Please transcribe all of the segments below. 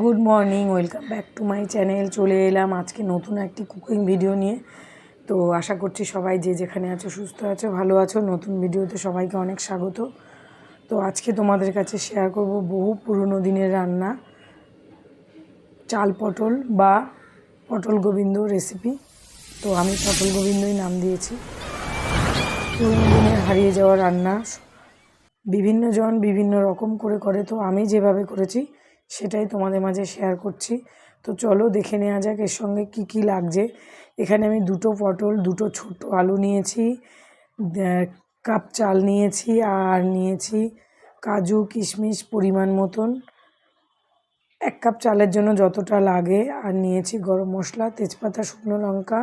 Good morning welcome back to my channel চলে এলাম আজকে নতুন একটি কুকিং ভিডিও নিয়ে। তো আশা করছি সবাই যে যেখানে আছো, সুস্থ আছো, ভালো আছো, নতুন ভিডিওতে সবাইকে অনেক স্বাগত। তো আজকে তোমাদের কাছে শেয়ার করব বহু পুরনো দিনের রান্না, চাল পটল বা পটল গোবিন্দ রেসিপি তো আমি পটল গোবিন্দই নাম দিয়েছি। পুরনো দিনের হারিয়ে যাওয়া রান্না, বিভিন্ন জন বিভিন্ন রকম করে করে। তো আমি যেভাবে করেছি সেটাই তোমাদের মাঝে শেয়ার করছি। তো চলো দেখে নেওয়া যাক এর সঙ্গে কি কি লাগছে। এখানে আমি দুটো পটল, দুটো ছোট আলু নিয়েছি কাপ চাল নিয়েছি আর নিয়েছি কাজু, কিশমিশ পরিমাণ মতন। এক কাপ চালের জন্য যতটা লাগে আর নিয়েছি গরম মশলা, তেজপাতা, শুকনো লঙ্কা।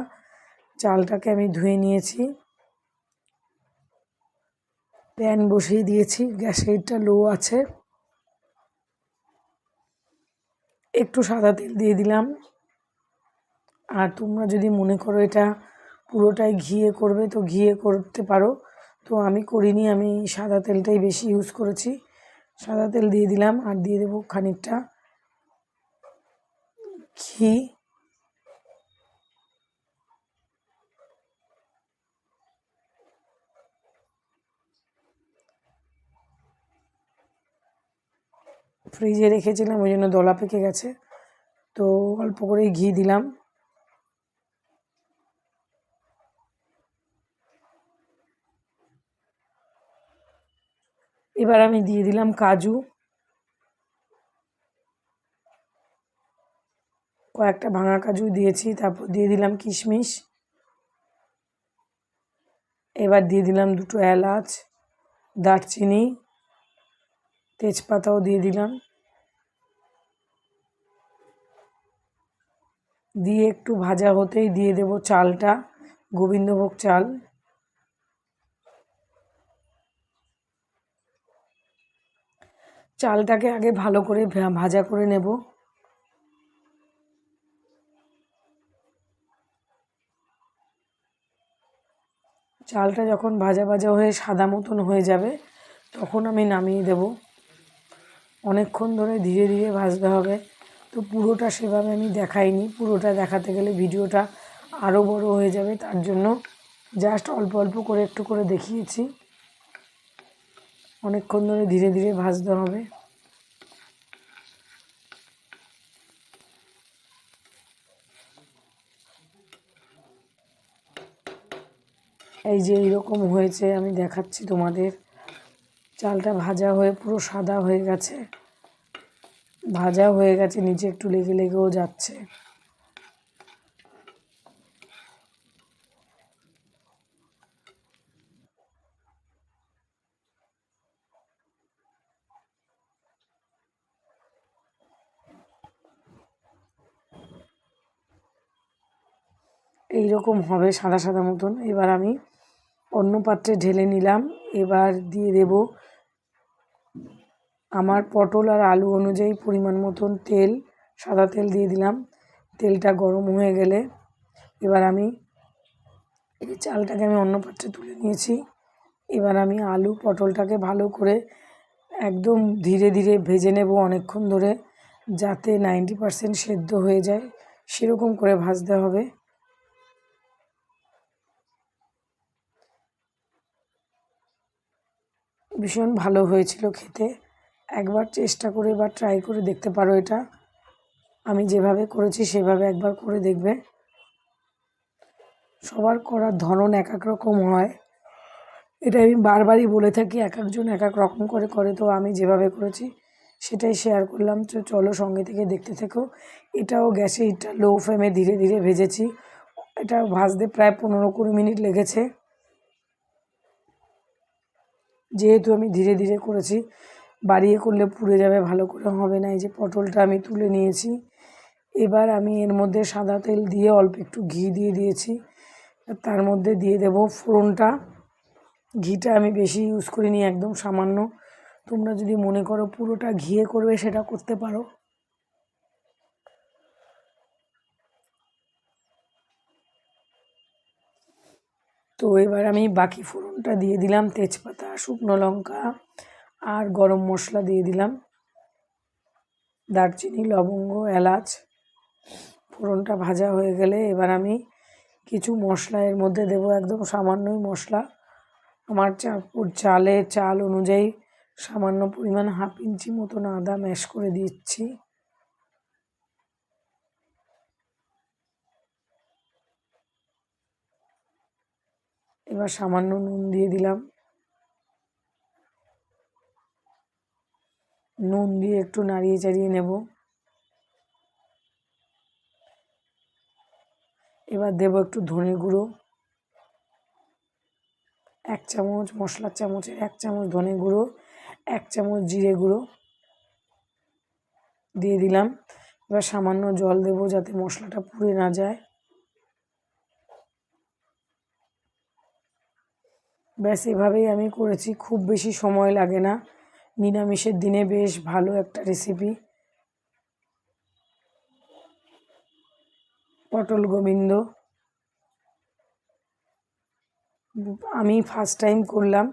চালটাকে আমি ধুয়ে নিয়েছি। প্যান বসিয়ে দিয়েছি, গ্যাসেরটা লো আছে। একটু সাদা তেল দিয়ে দিলাম। আর তোমরা যদি মনে করো এটা পুরোটাই ঘিয়ে করবে, তো ঘিয়ে করতে পারো। তো আমি করিনি, আমি সাদা তেলটাই বেশি ইউজ করেছি। সাদা তেল দিয়ে দিলাম, আর দিয়ে দেবো খানিকটা ঘি। ফ্রিজে রেখেছিলাম, ওই জন্য দলা পেকে গেছে। তো অল্প করেই ঘি দিলাম। এবার আমি দিয়ে দিলাম কাজু। কয়েকটা ভাঙা কাজু দিয়েছি, তারপর দিয়ে দিলাম কিশমিশ। এবার দিয়ে দিলাম দুটো এলাচ, দারচিনি, তেজপাতাও দিয়ে দিলাম। দিয়ে একটু ভাজা হতেই দিয়ে দেব চালটা, গোবিন্দভোগ চাল। চালটাকে আগে ভালো করে ভাজা করে নেব। চালটা যখন ভাজা ভাজা হয়ে সাদা মতন হয়ে যাবে, তখন আমি নামিয়ে দেব। অনেকক্ষণ ধরে ধীরে ধীরে ভাজতে হবে। তো পুরোটা সেভাবে আমি দেখাইনি। পুরোটা দেখাতে গেলে ভিডিওটা আরও বড় হয়ে যাবে, তার জন্য জাস্ট অল্প অল্প করে একটু করে দেখিয়েছি। অনেকক্ষণ ধরে ধীরে ধীরে ভাজতে হবে। এই যে এইরকম হয়েছে, আমি দেখাচ্ছি তোমাদের। চালটা ভাজা হয়ে পুরো সাদা হয়ে গেছে। ভাজা হয়ে গেছে, নিচে একটু লেগে লেগেও যাচ্ছে। এইরকম হবে সাদা সাদা মতন। এবার আমি অন্য পাত্রে ঢেলে নিলাম। এবার দিয়ে দেব আমার পটল আর আলু অনুযায়ী পরিমাণ মতন তেল, সাদা তেল দিয়ে দিলাম। তেলটা গরম হয়ে গেলে এবার আমি এই চালটাকে আমি অন্য পাত্রে তুলে নিয়েছি। এবার আমি আলু পটলটাকে ভালো করে একদম ধীরে ধীরে ভেজে নেব অনেকক্ষণ ধরে, যাতে নাইনটি পারসেন্ট সেদ্ধ হয়ে যায়। সেরকম করে ভাজতে হবে। ভীষণ ভালো হয়েছিল খেতে। একবার চেষ্টা করে বা ট্রাই করে দেখতে পারো এটা। আমি যেভাবে করেছি সেভাবে একবার করে দেখবে। সবার করার ধরন এক এক রকম হয়। এটা আমি বারবারই বলে থাকি, এক একজন এক এক রকম করে করে। তো আমি যেভাবে করেছি সেটাই শেয়ার করলাম। তো চলো সঙ্গে থেকে দেখতে থেকো। এটাও গ্যাসে এটা লো ফ্লেমে ধীরে ধীরে ভেজেছি। এটা ভাজতে প্রায় পনেরো কুড়ি মিনিট লেগেছে। যেহেতু আমি ধীরে ধীরে করেছি বাড়িয়ে করলে পুড়ে যাবে, ভালো করে হবে না। এই যে পটলটা আমি তুলে নিয়েছি। এবার আমি এর মধ্যে সাদা তেল দিয়ে অল্প একটু ঘি দিয়ে দিয়েছি। তার মধ্যে দিয়ে দেব ফোড়নটা। ঘিটা আমি বেশি ইউজ করিনি, একদম সামান্য। তোমরা যদি মনে করো পুরোটা ঘিয়ে করবে, সেটা করতে পারো। তো এবার আমি বাকি ফোড়নটা দিয়ে দিলাম তেজপাতা, শুকনো লঙ্কা আর গরম মশলা দিয়ে দিলাম। দারচিনি, লবঙ্গ, এলাচ, ফোড়নটা ভাজা হয়ে গেলে এবার আমি কিছু মশলা এর মধ্যে দেবো, একদম সামান্যই মশলা। আমার চা চালের চাল অনুযায়ী সামান্য পরিমাণ হাফ ইঞ্চি মতন আদা ম্যাশ করে দিচ্ছি। এবার সামান্য নুন দিয়ে দিলাম। নুন দিয়ে একটু নাড়িয়ে চাড়িয়ে নেব। এবার দেবো একটু ধনে গুঁড়ো। এক চামচ মশলার চামচের এক চামচ ধনে গুঁড়ো, এক চামচ জিরে গুঁড়ো দিয়ে দিলাম। এবার সামান্য জল দেবো যাতে মশলাটা পুড়ে না যায়। ব্যাস, এভাবেই আমি করেছি। খুব বেশি সময় লাগে না। নিরামিষের দিনে বেশ ভালো একটা রেসিপি পটল গোবিন্দ। আমি ফার্স্ট টাইম করলাম,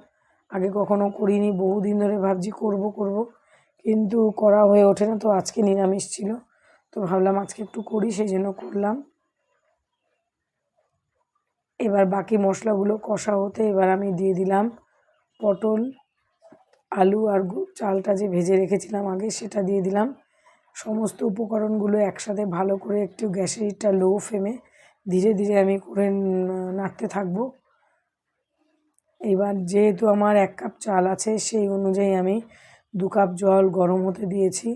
আগে কখনো করিনি, বহুদিন ধরে ভাবছি করব করব, কিন্তু করা হয়ে ওঠে না, তো আজকে নিরামিষ ছিল, তো ভাবলাম আজকে একটু করি সেই জন্য করলাম। এবার বাকি মশলাগুলো কষা হতে এবার আমি দিয়ে দিলাম পটল আলু আর চালটা যে ভেজে রেখেছিলাম আগে, সেটা দিয়ে দিলাম। সমস্ত উপকরণগুলো একসাথে ভালো করে একটু গ্যাসের হিটটা লো ফ্লেমে ধীরে ধীরে আমি করে নাড়তে থাকব। এবার যেহেতু আমার এক কাপ চাল আছে, সেই অনুযায়ী আমি দু কাপ জল গরম হতে দিয়েছি।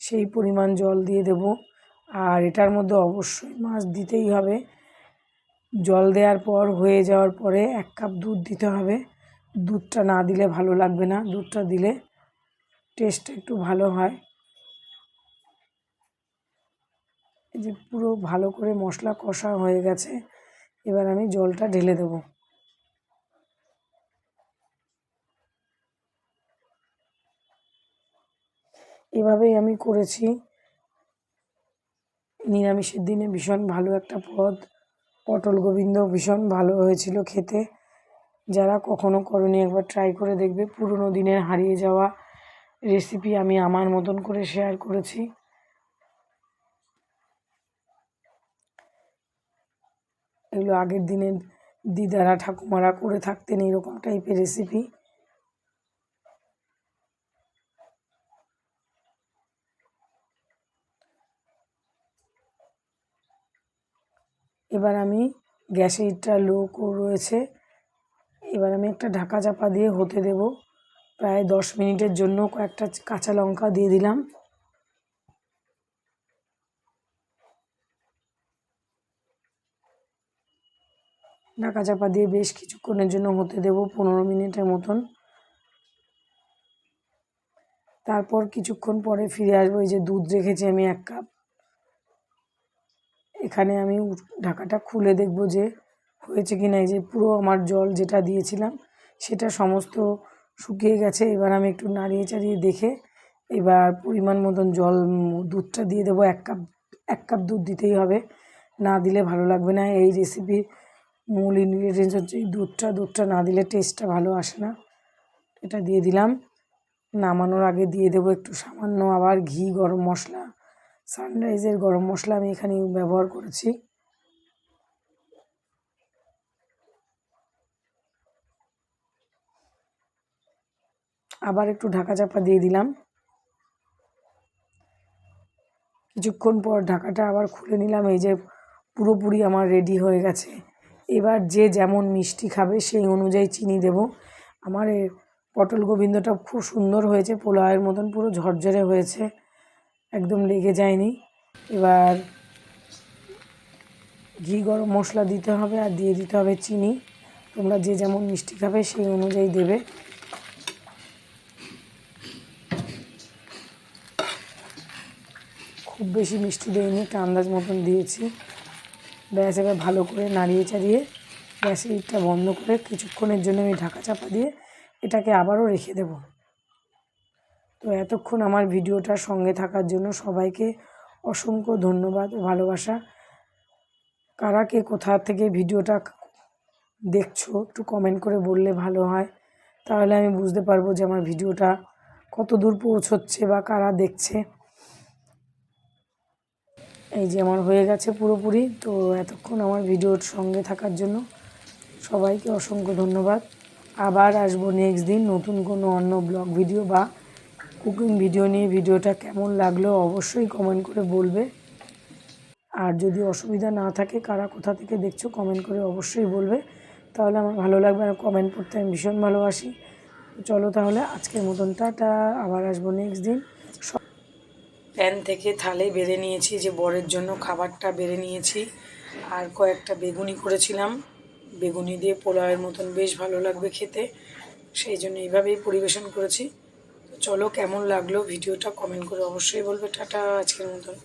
সেই পরিমাণ জল দিয়ে দেব। আর এটার মধ্যে অবশ্যই মাছ দিতেই হবে। জল দেওয়ার পর, হয়ে যাওয়ার পরে এক কাপ দুধ দিতে হবে। দুধটা না দিলে ভালো লাগবে না। দুধটা দিলে টেস্টটা একটু ভালো হয়। এই যে পুরো ভালো করে মশলা কষা হয়ে গেছে। এবার আমি জলটা ঢেলে দেব। এভাবেই আমি করেছি। নিরামিষের দিনে ভীষণ ভালো একটা পদ। পটল গোবিন্দ ভীষণ ভালো হয়েছিল খেতে। যারা কখনো করনি, একবার ট্রাই করে দেখবে। পুরনো দিনের হারিয়ে যাওয়া রেসিপি আমি আমার মতন করে শেয়ার করেছি। এগুলো আগের দিনের দিদারা, ঠাকুমারা করে থাকতেন এরকম টাইপের রেসিপি এবার আমি গ্যাসের হিটটা লো রয়েছে এবার আমি একটা ঢাকা চাপা দিয়ে হতে দেব। প্রায় দশ মিনিটের জন্য কয়েকটা কাঁচা লঙ্কা দিয়ে দিলাম। ঢাকা চাপা দিয়ে বেশ কিছুক্ষণের জন্য হতে দেব, পনেরো মিনিটের মতন। তারপর কিছুক্ষণ পরে ফিরে আসব, এই যে দুধ রেখেছি আমি এক কাপ। এখানে আমি ঢাকাটা খুলে দেখব যে হয়েছে কি না, এই যে পুরো আমার জল যেটা দিয়েছিলাম, সেটা সমস্ত শুকিয়ে গেছে। এবার আমি একটু নাড়িয়ে চাড়িয়ে দেখে এবার পরিমাণ মতন জল, দুধটা দিয়ে দেবো। এক কাপ এক কাপ দুধ দিতেই হবে। না দিলে ভালো লাগবে না। এই রেসিপির মূল ইনগ্রিডিয়েন্টস হচ্ছে দুধটা। দুধটা না দিলে টেস্টটা ভালো আসে না। এটা দিয়ে দিলাম। নামানোর আগে দিয়ে দেবো একটু সামান্য আবার ঘি, গরম মশলা। সানরাইজের গরম মশলা আমি এখানে ব্যবহার করেছি। আবার একটু ঢাকা চাপা দিয়ে দিলাম। কিছুক্ষণ পর ঢাকাটা আবার খুলে নিলাম, এই যে পুরোপুরি আমার রেডি হয়ে গেছে। এবার যে যেমন মিষ্টি খাবে সেই অনুযায়ী চিনি দেব। আমার পটল গোবিন্দটা খুব সুন্দর হয়েছে, পোলাওয়ের মতন পুরো ঝরঝরে হয়েছে, একদম লেগে যায়নি। এবার ঘি গরম মশলা দিতে হবে আর দিয়ে দিতে হবে চিনি। তোমরা যে যেমন মিষ্টি খাবে সেই অনুযায়ী দেবে। বেশি মিষ্টি দিইনি, একটা আন্দাজ মতন দিয়েছি। ব্যাস, এবার ভালো করে নাড়িয়ে চাড়িয়ে গ্যাসের ইটটা বন্ধ করে কিছুক্ষণের জন্য আমি ঢাকা চাপা দিয়ে এটাকে আবারও রেখে দেব। তো এতক্ষণ আমার ভিডিওটার সঙ্গে থাকার জন্য সবাইকে অসংখ্য ধন্যবাদ ও ভালোবাসা। কারা কে কোথা থেকে ভিডিওটা দেখছ, একটু কমেন্ট করে বললে ভালো হয়। তাহলে আমি বুঝতে পারব যে আমার ভিডিওটা কত দূর পৌঁছচ্ছে বা কারা দেখছে। এই যে আমার হয়ে গেছে পুরোপুরি, তো এতক্ষণ আমার ভিডিওর সঙ্গে থাকার জন্য সবাইকে অসংখ্য ধন্যবাদ। আবার আসব নেক্সট দিন নতুন কোনো অন্য ব্লগ ভিডিও বা কুকিং ভিডিও নিয়ে। ভিডিওটা কেমন লাগল অবশ্যই কমেন্ট করে বলবে। আর যদি অসুবিধা না থাকে, কারা কোথা থেকে দেখছ কমেন্ট করে অবশ্যই বলবে। তাহলে আমার ভালো লাগবে আর কমেন্ট করতে আমি ভীষণ ভালোবাসি। চলো তাহলে আজকের মতন, টাটা, আবার আসব নেক্সট দিন। প্যান থেকে থালে বেড়ে নিয়েছি, যে বরের জন্য খাবারটা বেড়ে নিয়েছি। আর কয়েকটা বেগুনি করেছিলাম। বেগুনি দিয়ে পোলাওয়ের মতন বেশ ভালো লাগবে খেতে। সেই জন্য এইভাবেই পরিবেশন করেছি। চলো কেমন লাগল ভিডিওটা কমেন্ট করে অবশ্যই বলবে। টাটা, আজকের মতন।